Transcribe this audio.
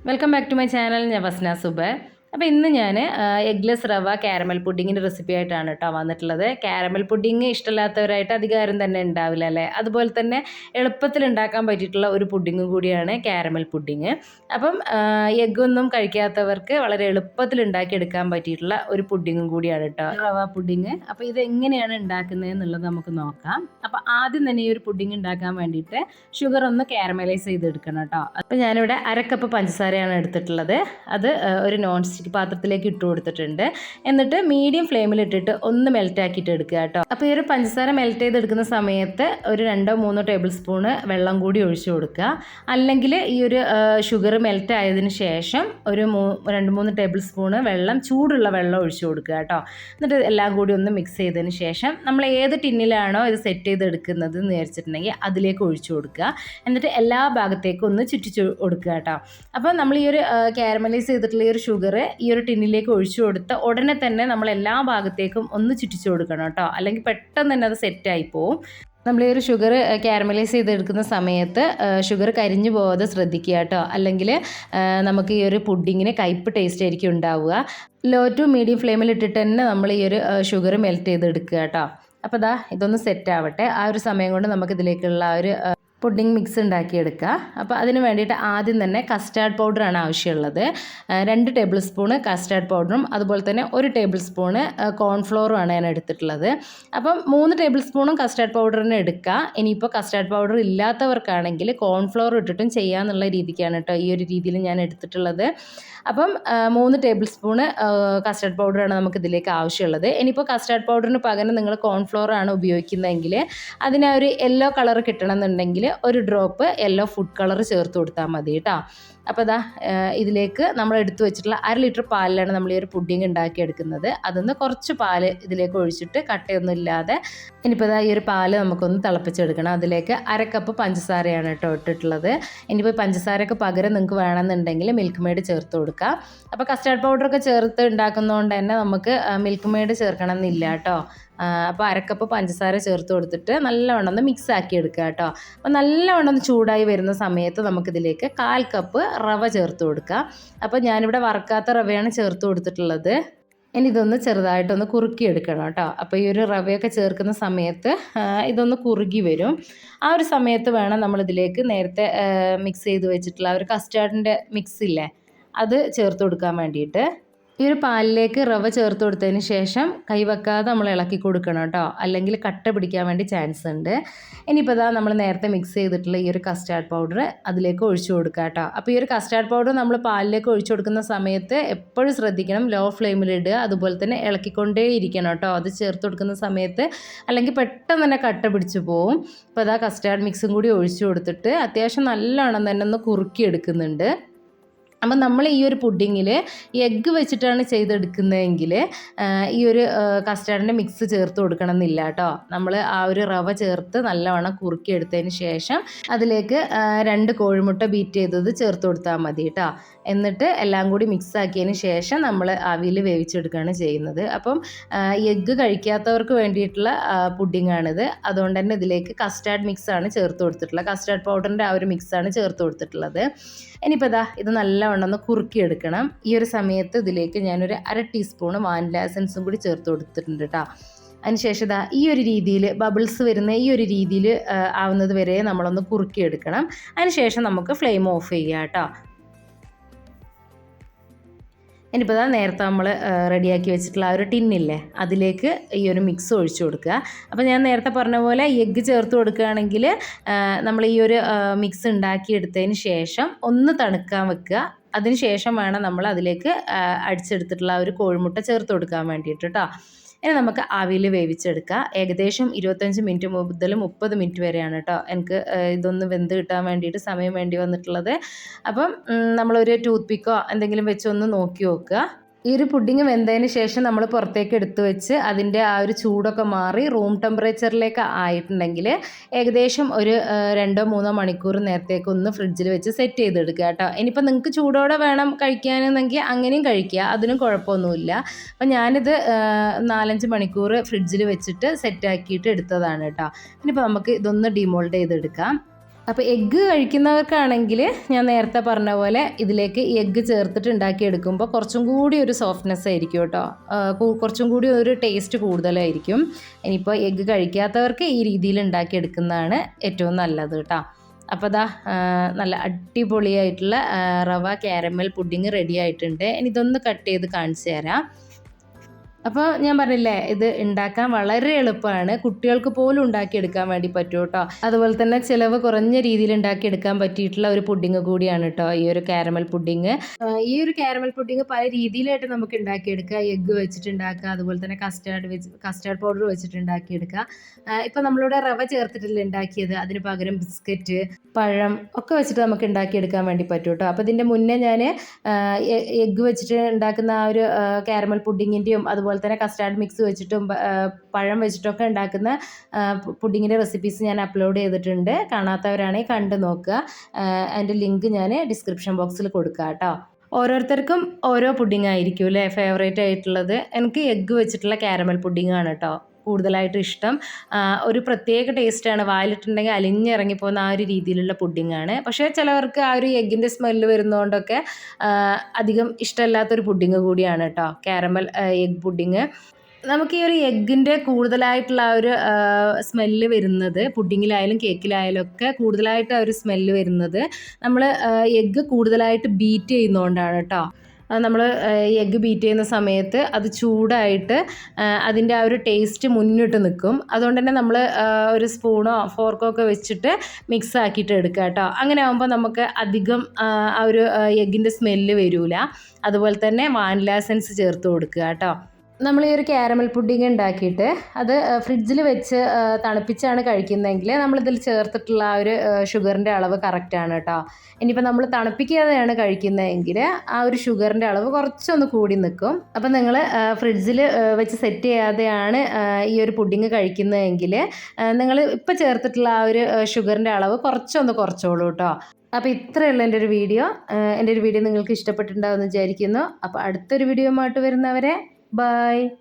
Welcome back to my channel ഞാൻ വസ്ന സുബ് അപ്പോൾ ഇന്ന് ഞാൻ എഗ്ലെസ് റവ കാരമൽ പുഡിങ്ങിന്റെ റെസിപ്പി ആയിട്ടാണ് കേട്ടോ വന്നിട്ടുള്ളത്. കാരമൽ പുഡിങ് ഇഷ്ടമില്ലാത്തവരായിട്ട് അധികാരം തന്നെ ഉണ്ടാവില്ല അല്ലേ? അതുപോലെ തന്നെ എളുപ്പത്തിൽ ഉണ്ടാക്കാൻ പറ്റിയിട്ടുള്ള ഒരു പുഡിങ്ങും കൂടിയാണ് കാരമൽ പുഡിങ് അപ്പം എഗ്ഗൊന്നും കഴിക്കാത്തവർക്ക് വളരെ എളുപ്പത്തിൽ ഉണ്ടാക്കിയെടുക്കാൻ പറ്റിയിട്ടുള്ള ഒരു പുഡിങ്ങും കൂടിയാണ് കേട്ടോ റവ പുഡിങ് അപ്പോൾ ഇത് എങ്ങനെയാണ് ഉണ്ടാക്കുന്നത് എന്നുള്ളത് നമുക്ക് നോക്കാം. അപ്പോൾ ആദ്യം തന്നെ ഈ ഒരു പുഡിങ് ഉണ്ടാക്കാൻ വേണ്ടിയിട്ട് ഷുഗർ ഒന്ന് കാരമലൈസ് ചെയ്തെടുക്കണം കേട്ടോ അപ്പോൾ ഞാനിവിടെ അരക്കപ്പ് പഞ്ചസാരയാണ് എടുത്തിട്ടുള്ളത്. അത് ഒരു നോൺ സ്റ്റിക്ക് പാത്രത്തിലേക്ക് ഇട്ട് കൊടുത്തിട്ടുണ്ട്. എന്നിട്ട് മീഡിയം ഫ്ലെയിമിൽ ഇട്ടിട്ട് ഒന്ന് മെൽറ്റ് ആക്കിയിട്ട് എടുക്കുക കേട്ടോ. അപ്പോൾ ഈ ഒരു പഞ്ചസാര മെൽറ്റ് ചെയ്തെടുക്കുന്ന സമയത്ത് ഒരു രണ്ടോ മൂന്നോ ടേബിൾ സ്പൂണ് വെള്ളം കൂടി ഒഴിച്ചു കൊടുക്കുക. അല്ലെങ്കിൽ ഈ ഒരു ഷുഗർ മെൽറ്റ് ആയതിന് ശേഷം ഒരു മൂ രണ്ട് മൂന്ന് ടേബിൾ സ്പൂണ് വെള്ളം ചൂടുള്ള വെള്ളം ഒഴിച്ചു കൊടുക്കുക കേട്ടോ. എന്നിട്ട് എല്ലാം കൂടി ഒന്ന് മിക്സ് ചെയ്തതിന് ശേഷം നമ്മൾ ഏത് ടിന്നിലാണോ ഇത് സെറ്റ് ചെയ്തെടുക്കുന്നത് എന്ന് വിചാരിച്ചിട്ടുണ്ടെങ്കിൽ അതിലേക്ക് ഒഴിച്ചു കൊടുക്കുക. എന്നിട്ട് എല്ലാ ഭാഗത്തേക്കും ഒന്ന് ചുറ്റിച്ചു കൊടുക്കുക കേട്ടോ. അപ്പോൾ നമ്മൾ ഈ ഒരു കാരമലൈസ് ചെയ്തിട്ടുള്ള ഈ ഒരു ഷുഗർ ഈ ഒരു ടിന്നിലേക്ക് ഒഴിച്ചു കൊടുത്ത് ഉടനെ തന്നെ നമ്മൾ എല്ലാ ഭാഗത്തേക്കും ഒന്ന് ചുറ്റിച്ചു കൊടുക്കണം കേട്ടോ. അല്ലെങ്കിൽ പെട്ടെന്ന് തന്നെ അത് സെറ്റായി പോവും. നമ്മൾ ഈ ഒരു ഷുഗർ കാരമലൈസ് ചെയ്തെടുക്കുന്ന സമയത്ത് ഷുഗർ കരിഞ്ഞു പോകാതെ ശ്രദ്ധിക്കുക കേട്ടോ. അല്ലെങ്കിൽ നമുക്ക് ഈ ഒരു പുഡിങ്ങിന് കയ്പ്പ് ടേസ്റ്റ് ആയിരിക്കും ഉണ്ടാവുക. ലോ ടു മീഡിയം ഫ്ലെയിമിൽ ഇട്ടിട്ട് തന്നെ നമ്മൾ ഈ ഒരു ഷുഗർ മെൽറ്റ് ചെയ്തെടുക്കുക കേട്ടോ. അപ്പോൾ ദാ ഇതൊന്ന് സെറ്റ് ആവട്ടെ. ആ ഒരു സമയം കൊണ്ട് നമുക്ക് ഇതിലേക്കുള്ള ആ ഒരു പുഡിംഗ് മിക്സ് ഉണ്ടാക്കിയെടുക്കുക. അപ്പോൾ അതിന് വേണ്ടിയിട്ട് ആദ്യം തന്നെ കസ്റ്റാർഡ് പൗഡറാണ് ആവശ്യമുള്ളത്. രണ്ട് ടേബിൾ സ്പൂണ് കസ്റ്റാർഡ് പൗഡറും അതുപോലെ തന്നെ ഒരു ടേബിൾ സ്പൂണ് കോൺഫ്ലോറുമാണ് ഞാൻ എടുത്തിട്ടുള്ളത്. അപ്പം മൂന്ന് ടേബിൾ സ്പൂണും കസ്റ്റാർഡ് പൗഡറിന് എടുക്കുക. ഇനിയിപ്പോൾ കസ്റ്റാർഡ് പൗഡർ ഇല്ലാത്തവർക്കാണെങ്കിൽ കോൺഫ്ലോർ ഇട്ടിട്ടും ചെയ്യാമെന്നുള്ള രീതിക്കാണ് കേട്ടോ ഈ ഒരു രീതിയിൽ ഞാൻ എടുത്തിട്ടുള്ളത്. അപ്പം മൂന്ന് ടേബിൾ സ്പൂണ് കസ്റ്റാർഡ് പൗഡറാണ് നമുക്ക് ഇതിലേക്ക് ആവശ്യമുള്ളത്. ഇനിയിപ്പോൾ കസ്റ്റാർഡ് പൗഡറിന് പകരം നിങ്ങൾ കോൺഫ്ലോറാണ് ഉപയോഗിക്കുന്നതെങ്കിൽ അതിനൊരു യെല്ലോ കളർ കിട്ടണമെന്നുണ്ടെങ്കിൽ ഒരു ഡ്രോപ്പ് യെല്ലോ ഫുഡ് കളർ ചേർത്ത് കൊടുത്താൽ മതി കേട്ടോ അപ്പോൾ ഇതാ ഇതിലേക്ക് നമ്മൾ എടുത്തു വെച്ചിട്ടുള്ള അര ലിറ്റർ പാലിലാണ് നമ്മൾ ഈ ഒരു പുഡിങ് ഉണ്ടാക്കിയെടുക്കുന്നത്. അതിന്ന് കുറച്ച് പാൽ ഇതിലേക്ക് ഒഴിച്ചിട്ട് കട്ടയൊന്നും ഇല്ലാതെ ഇനിയിപ്പോൾ ഈ ഒരു പാൽ നമുക്കൊന്ന് തിളപ്പിച്ചെടുക്കണം. അതിലേക്ക് അര കപ്പ് പഞ്ചസാരയാണ് കേട്ടോ ഇട്ടിട്ടുള്ളത്. ഇനിയിപ്പോൾ പഞ്ചസാരക്ക് പകരം നിങ്ങൾക്ക് വേണമെന്നുണ്ടെങ്കിൽ മിൽക്ക് മെയ്ഡ് ചേർത്ത് കൊടുക്കാം. അപ്പോൾ കസ്റ്റാർഡ് പൗഡറൊക്കെ ചേർത്ത് ഉണ്ടാക്കുന്നതുകൊണ്ട് തന്നെ നമുക്ക് മിൽക്ക് മെയ്ഡ് ചേർക്കണം എന്നില്ല കേട്ടോ. അപ്പോൾ അരക്കപ്പ് പഞ്ചസാര ചേർത്ത് കൊടുത്തിട്ട് നല്ലവണ്ണം ഒന്ന് മിക്സ് ആക്കി എടുക്കുക കേട്ടോ. അപ്പോൾ നല്ലവണ്ണം ഒന്ന് ചൂടായി വരുന്ന സമയത്ത് നമുക്കിതിലേക്ക് കാൽ കപ്പ് റവ ചേർത്ത് കൊടുക്കുക അപ്പോൾ ഞാനിവിടെ വറക്കാത്ത റവയാണ് ചേർത്ത് കൊടുത്തിട്ടുള്ളത്. ഇനി ഇതൊന്ന് ചെറുതായിട്ടൊന്ന് കുറുക്കി എടുക്കണം കേട്ടോ. അപ്പോൾ ഈ ഒരു റവയൊക്കെ ചേർക്കുന്ന സമയത്ത് ഇതൊന്ന് കുറുകി വരും. ആ ഒരു സമയത്ത് വേണം നമ്മളിതിലേക്ക് നേരത്തെ മിക്സ് ചെയ്ത് വെച്ചിട്ടുള്ള ഒരു കസ്റ്റാർഡിന്റെ മിക്സ് ഇല്ലേ അത് ചേർത്ത് കൊടുക്കാൻ വേണ്ടിയിട്ട്. ഈ ഒരു പാലിലേക്ക് റവ ചേർത്ത് കൊടുത്തതിന് ശേഷം കൈവെക്കാതെ നമ്മൾ ഇളക്കി കൊടുക്കണം കേട്ടോ. അല്ലെങ്കിൽ കട്ട പിടിക്കാൻ വേണ്ടി ചാൻസ് ഉണ്ട്. ഇനിയിപ്പോൾ ഇതാ നമ്മൾ നേരത്തെ മിക്സ് ചെയ്തിട്ടുള്ള ഈ ഒരു കസ്റ്റാർഡ് പൗഡർ അതിലേക്ക് ഒഴിച്ചു കൊടുക്കുക കേട്ടോ. അപ്പോൾ ഈ ഒരു കസ്റ്റാർഡ് പൗഡർ നമ്മൾ പാലിലേക്ക് ഒഴിച്ചു കൊടുക്കുന്ന സമയത്ത് എപ്പോഴും ശ്രദ്ധിക്കണം ലോ ഫ്ലെയിമിൽ ഇടുക അതുപോലെ തന്നെ ഇളക്കിക്കൊണ്ടേ ഇരിക്കണം കേട്ടോ. അത് ചേർത്ത് കൊടുക്കുന്ന സമയത്ത് അല്ലെങ്കിൽ പെട്ടെന്ന് തന്നെ കട്ട പിടിച്ചു പോവും. അപ്പോൾ അതാ കസ്റ്റാർഡ് മിക്സും കൂടി ഒഴിച്ചു കൊടുത്തിട്ട് അത്യാവശ്യം നല്ലോണം തന്നെ ഒന്ന് കുറുക്കി എടുക്കുന്നുണ്ട് അപ്പം നമ്മൾ ഈ ഒരു പുഡിങ്ങിൽ എഗ്ഗ് വെച്ചിട്ടാണ് ചെയ്തെടുക്കുന്നതെങ്കിൽ ഈ ഒരു കസ്റ്റാർഡിന്റെ മിക്സ് ചേർത്ത് കൊടുക്കണം എന്നില്ല കേട്ടോ നമ്മൾ ആ ഒരു റവ ചേർത്ത് നല്ലവണ്ണം കുറുക്കി എടുത്തതിന് ശേഷം അതിലേക്ക് രണ്ട് കോഴിമുട്ട ബീറ്റ് ചെയ്തത് ചേർത്ത് കൊടുത്താൽ മതി കേട്ടോ എന്നിട്ട് എല്ലാം കൂടി മിക്സ് ആക്കിയതിന് ശേഷം നമ്മൾ അവിയിൽ വേവിച്ചെടുക്കുകയാണ് ചെയ്യുന്നത്. അപ്പം എഗ്ഗ് കഴിക്കാത്തവർക്ക് വേണ്ടിയിട്ടുള്ള പുഡിങ്ങാണിത്. അതുകൊണ്ട് തന്നെ ഇതിലേക്ക് കസ്റ്റാർഡ് മിക്സാണ് ചേർത്ത് കൊടുത്തിട്ടുള്ളത്. കസ്റ്റാർഡ് പൗഡറിന്റെ ആ ഒരു മിക്സാണ് ചേർത്ത് കൊടുത്തിട്ടുള്ളത്. ഇനിയിപ്പോൾ ഇതാ ഇത് നല്ലവണ്ണം ഒന്ന് കുറുക്കിയെടുക്കണം. ഈ ഒരു സമയത്ത് ഇതിലേക്ക് ഞാനൊരു അര ടീസ്പൂണ് വാനില എസൻസും കൂടി ചേർത്ത് കൊടുത്തിട്ടുണ്ട് കേട്ടോ അതിനുശേഷം ഇതാ ഈ ഒരു രീതിയിൽ ബബിൾസ് വരുന്ന ഈ ഒരു രീതിയിൽ ആവുന്നത് വരെ നമ്മളൊന്ന് കുറുക്കിയെടുക്കണം. അതിനുശേഷം നമുക്ക് ഫ്ലെയിം ഓഫ് ചെയ്യാം കേട്ടോ ഇനിയിപ്പോൾ ഇതാ നേരത്തെ നമ്മൾ റെഡിയാക്കി വെച്ചിട്ടുള്ള ആ ഒരു ടിന്നില്ലേ അതിലേക്ക് ഈ ഒരു മിക്സ് ഒഴിച്ചു കൊടുക്കുക. അപ്പോൾ ഞാൻ നേരത്തെ പറഞ്ഞ പോലെ എഗ്ഗ് ചേർത്ത് കൊടുക്കുകയാണെങ്കിൽ നമ്മൾ ഈ ഒരു മിക്സ് ഉണ്ടാക്കിയെടുത്തതിന് ശേഷം ഒന്ന് തണുക്കാൻ വെക്കുക. അതിന് ശേഷം വേണം നമ്മൾ അതിലേക്ക് അടിച്ചെടുത്തിട്ടുള്ള ആ ഒരു കോഴിമുട്ട ചേർത്ത് കൊടുക്കാൻ വേണ്ടിയിട്ട് കേട്ടോ ഇനി നമുക്ക് ആവിയിൽ വേവിച്ചെടുക്കുക ഏകദേശം ഇരുപത്തഞ്ച് മിനിറ്റ് മുതൽ മുപ്പത് മിനിറ്റ് വരെയാണ് കേട്ടോ എനിക്ക് ഇതൊന്ന് വെന്ത് കിട്ടാൻ വേണ്ടിയിട്ട് സമയം വേണ്ടി വന്നിട്ടുള്ളത്. അപ്പം നമ്മളൊരു ടൂത്ത് പിക്കോ എന്തെങ്കിലും വെച്ചൊന്ന് നോക്കി നോക്കുക. ഈ ഒരു പുഡിങ് വെന്തതിന് ശേഷം നമ്മൾ പുറത്തേക്ക് എടുത്തു വെച്ച് അതിന്റെ ആ ഒരു ചൂടൊക്കെ മാറി റൂം ടെമ്പറേച്ചറിലേക്ക് ആയിട്ടുണ്ടെങ്കിൽ ഏകദേശം ഒരു രണ്ടോ മൂന്നോ മണിക്കൂർ നേരത്തേക്ക് ഒന്ന് ഫ്രിഡ്ജിൽ വെച്ച് സെറ്റ് ചെയ്തെടുക്കുക കേട്ടോ. ഇനിയിപ്പോൾ നിങ്ങൾക്ക് ചൂടോടെ വേണം കഴിക്കാനെന്നെങ്കിൽ അങ്ങനെയും കഴിക്കുക അതിനും കുഴപ്പമൊന്നുമില്ല. അപ്പം ഞാനിത് നാലഞ്ച് മണിക്കൂർ ഫ്രിഡ്ജിൽ വെച്ചിട്ട് സെറ്റാക്കിയിട്ട് എടുത്തതാണ് കേട്ടോ. ഇനിയിപ്പോൾ നമുക്ക് ഇതൊന്ന് ഡിമോൾഡ് ചെയ്തെടുക്കാം. അപ്പോൾ എഗ്ഗ് കഴിക്കുന്നവർക്കാണെങ്കിൽ ഞാൻ നേരത്തെ പറഞ്ഞ പോലെ ഇതിലേക്ക് എഗ്ഗ് ചേർത്തിട്ട് ഉണ്ടാക്കിയെടുക്കുമ്പോൾ കുറച്ചും കൂടി ഒരു സോഫ്റ്റ്നെസ് ആയിരിക്കും കേട്ടോ. കുറച്ചും കൂടി ഒരു ടേസ്റ്റ് കൂടുതലായിരിക്കും. ഇനിയിപ്പോൾ എഗ്ഗ് കഴിക്കാത്തവർക്ക് ഈ രീതിയിൽ ഉണ്ടാക്കിയെടുക്കുന്നതാണ് ഏറ്റവും നല്ലത് കേട്ടോ. അപ്പോൾ ദാ നല്ല അടിപൊളിയായിട്ടുള്ള റവ ക്യാരമൽ പുഡിങ് റെഡി ആയിട്ടുണ്ട്. ഇനി ഇതൊന്ന് കട്ട് ചെയ്ത് കാണിച്ചു തരാം. അപ്പോൾ ഞാൻ പറഞ്ഞില്ലേ ഇത് ഉണ്ടാക്കാൻ വളരെ എളുപ്പമാണ്. കുട്ടികൾക്ക് പോലും ഉണ്ടാക്കിയെടുക്കാൻ വേണ്ടി പറ്റും കേട്ടോ അതുപോലെ തന്നെ ചിലവ് കുറഞ്ഞ രീതിയിൽ ഉണ്ടാക്കിയെടുക്കാൻ പറ്റിയിട്ടുള്ള ഒരു പുഡിങ് കൂടിയാണ് കേട്ടോ ഈ ഒരു കാരമൽ പുഡിങ് ഈ ഒരു കാരമൽ പുഡിങ് പല രീതിയിലായിട്ട് നമുക്ക് ഉണ്ടാക്കിയെടുക്കാം. എഗ്ഗ് വെച്ചിട്ട് ഉണ്ടാക്കുക അതുപോലെ തന്നെ കസ്റ്റാർഡ് വെച്ച് കസ്റ്റാർഡ് പൗഡർ വെച്ചിട്ട് ഉണ്ടാക്കിയെടുക്കുക ഇപ്പം നമ്മളിവിടെ റവ ചേർത്തിട്ടില്ല ഉണ്ടാക്കിയത്. അതിന് പകരം ബിസ്ക്കറ്റ് പഴം ഒക്കെ വെച്ചിട്ട് നമുക്ക് ഉണ്ടാക്കിയെടുക്കാൻ വേണ്ടി പറ്റും കേട്ടോ അപ്പോൾ ഇതിന്റെ മുന്നേ ഞാൻ എഗ്ഗ് വെച്ചിട്ട് ഉണ്ടാക്കുന്ന ആ ഒരു കാരമൽ പുഡിങ്ങിന്റെയും അതുപോലെ തന്നെ കസ്റ്റാർഡ് മിക്സ് വെച്ചിട്ടും പഴം വെച്ചിട്ടൊക്കെ ഉണ്ടാക്കുന്ന പുഡിങ്ങിന്റെ റെസിപ്പീസ് ഞാൻ അപ്ലോഡ് ചെയ്തിട്ടുണ്ട്. കാണാത്തവരാണെങ്കിൽ കണ്ടു നോക്കുക. അതിന്റെ ലിങ്ക് ഞാൻ ഡിസ്ക്രിപ്ഷൻ ബോക്സിൽ കൊടുക്കാം കേട്ടോ. ഓരോരുത്തർക്കും ഓരോ പുഡിംഗ് ആയിരിക്കും അല്ലേ ഫേവറേറ്റ് ആയിട്ടുള്ളത്. എനിക്ക് എഗ്ഗ് വെച്ചിട്ടുള്ള കാരമൽ പുഡിംഗ് ആണ് കേട്ടോ. കൂടുതലായിട്ട് ഇഷ്ടം. ഒരു പ്രത്യേക ടേസ്റ്റാണ് വായിലിട്ടുണ്ടെങ്കിൽ അലിഞ്ഞിറങ്ങിപ്പോകുന്ന ആ ഒരു രീതിയിലുള്ള പുഡിംഗ് ആണ്. പക്ഷേ ചിലവർക്ക് ആ ഒരു എഗ്ഗിന്റെ സ്മെല്ല് വരുന്നതുകൊണ്ടൊക്കെ അധികം ഇഷ്ടമല്ലാത്തൊരു പുഡിംഗ് കൂടിയാണ് കേട്ടോ കാരമൽ എഗ് പുഡിംഗ് നമുക്ക് ഈ ഒരു എഗ്ഗിന്റെ കൂടുതലായിട്ടുള്ള ആ ഒരു സ്മെല്ല് വരുന്നത് പുഡിങ്ങിലായാലും കേക്കിലായാലും ഒക്കെ കൂടുതലായിട്ട് ആ ഒരു സ്മെല്ല് വരുന്നത് നമ്മൾ എഗ്ഗ് കൂടുതലായിട്ട് ബീറ്റ് ചെയ്യുന്നതുകൊണ്ടാണ് കേട്ടോ നമ്മൾ എഗ്ഗ് ബീറ്റ് ചെയ്യുന്ന സമയത്ത് അത് ചൂടായിട്ട് അതിന്റെ ആ ഒരു ടേസ്റ്റ് മുന്നിട്ട് നിൽക്കും അതുകൊണ്ട് തന്നെ നമ്മൾ ഒരു സ്പൂണോ ഫോർക്കോ ഒക്കെ വെച്ചിട്ട് മിക്സ് ആക്കിയിട്ട് എടുക്കുക കേട്ടോ. അങ്ങനെ ആകുമ്പോൾ നമുക്ക് അധികം ആ ഒരു എഗ്ഗിന്റെ സ്മെല്ല് വരില്ല അതുപോലെ തന്നെ വാനില എസൻസ് ചേർത്ത് കൊടുക്കുക കേട്ടോ. നമ്മൾ ഈ ഒരു കാരമൽ പുഡിംഗ് ഉണ്ടാക്കിയിട്ട് അത് ഫ്രിഡ്ജിൽ വെച്ച് തണുപ്പിച്ചാണ് കഴിക്കുന്നതെങ്കിൽ നമ്മളിതിൽ ചേർത്തിട്ടുള്ള ആ ഒരു ഷുഗറിന്റെ അളവ് കറക്റ്റാണ് കേട്ടോ ഇനിയിപ്പോൾ നമ്മൾ തണുപ്പിക്കാതെയാണ് കഴിക്കുന്നതെങ്കിൽ ആ ഒരു ഷുഗറിന്റെ അളവ് കുറച്ചൊന്ന് കൂടി നിൽക്കും അപ്പം നിങ്ങൾ ഫ്രിഡ്ജിൽ വെച്ച് സെറ്റ് ചെയ്യാതെയാണ് ഈ ഒരു പുഡിങ് കഴിക്കുന്നതെങ്കിൽ നിങ്ങൾ ഇപ്പോൾ ചേർത്തിട്ടുള്ള ആ ഒരു ഷുഗറിന്റെ അളവ് കുറച്ചൊന്ന് കുറച്ചോളൂ കേട്ടോ അപ്പോൾ ഇത്രയുള്ള എന്റെ ഒരു വീഡിയോ. എന്റെ ഒരു വീഡിയോ നിങ്ങൾക്ക് ഇഷ്ടപ്പെട്ടിട്ടുണ്ടാവുമെന്ന് വിചാരിക്കുന്നു. അപ്പോൾ അടുത്തൊരു വീഡിയോ ആയിട്ട് വരുന്നവരെ Bye.